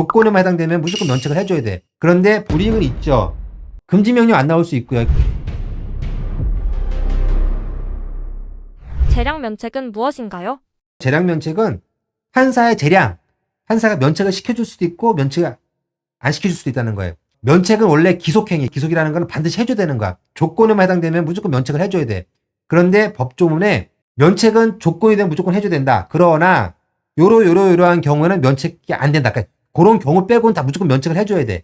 조건에만 해당되면 무조건 면책을 해줘야 돼. 그런데 불이익은 있죠. 금지 명령 안 나올 수 있고요. 재량 면책은 무엇인가요? 재량 면책은 판사의 재량, 판사가 면책을 시켜줄 수도 있고 면책을 안 시켜줄 수도 있다는 거예요. 면책은 원래 기속행위, 기속이라는 건 반드시 해줘야 되는 거야. 조건에만 해당되면 무조건 면책을 해줘야 돼. 그런데 법조문에 면책은 조건이 되면 무조건 해줘야 된다. 그러나 요러 요러 요러한 경우에는 면책이 안 된다. 그러니까 그런 경우 빼고는 다 무조건 면책을 해줘야 돼.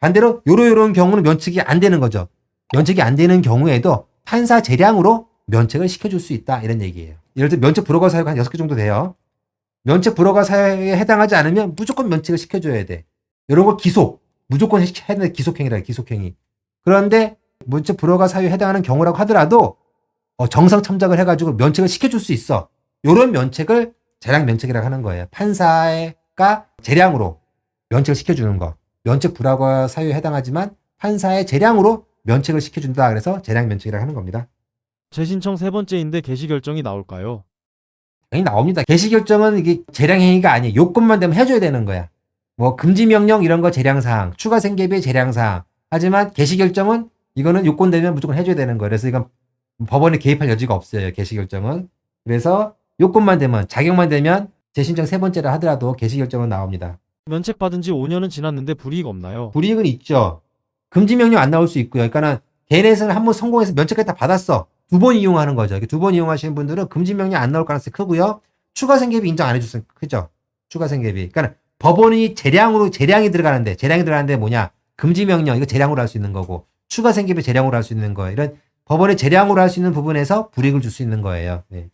반대로 요러 요런 경우는 면책이 안 되는 거죠. 면책이 안 되는 경우에도 판사 재량으로 면책을 시켜줄 수 있다. 이런 얘기예요. 예를 들어 면책 불허가 사유가 한 6개 정도 돼요. 면책 불허가 사유에 해당하지 않으면 무조건 면책을 시켜줘야 돼. 이런 거 기속. 무조건 시- 해야 되는 기속행위라, 기속행위. 그런데 면책 불허가 사유에 해당하는 경우라고 하더라도 어, 정상 참작을 해가지고 면책을 시켜줄 수 있어. 요런 면책을 재량 면책이라고 하는 거예요. 판사가 재량으로 면책을 시켜주는 거. 면책 불허가 사유에 해당하지만 판사의 재량으로 면책을 시켜준다. 그래서 재량 면책이라고 하는 겁니다. 재신청 세 번째인데 개시 결정이 나올까요? 당연히 나옵니다. 개시 결정은 이게 재량 행위가 아니에요. 요건만 되면 해줘야 되는 거야. 뭐 금지 명령 이런 거 재량 사항, 추가 생계비 재량 사항. 하지만 개시 결정은 이거는 요건 되면 무조건 해줘야 되는 거예요. 그래서 이건 법원에 개입할 여지가 없어요. 개시 결정은. 그래서 요건만 되면 자격만 되면 재신청 세 번째라 하더라도 개시 결정은 나옵니다. 면책 받은 지 5년은 지났는데 불이익 없나요? 불이익은 있죠. 금지 명령 안 나올 수 있고요. 그러니까는 개인에서는 한 번 성공해서 면책까지 다 받았어. 두 번 이용하는 거죠. 두 번 이용하시는 분들은 금지 명령 안 나올 가능성이 크고요. 추가 생계비 인정 안 해줬으면 크죠. 추가 생계비. 그러니까 법원이 재량으로 재량이 들어가는데 재량이 들어가는데 뭐냐? 금지 명령 이거 재량으로 할 수 있는 거고 추가 생계비 재량으로 할 수 있는 거예요. 이런 법원의 재량으로 할 수 있는 부분에서 불이익을 줄 수 있는 거예요. 네.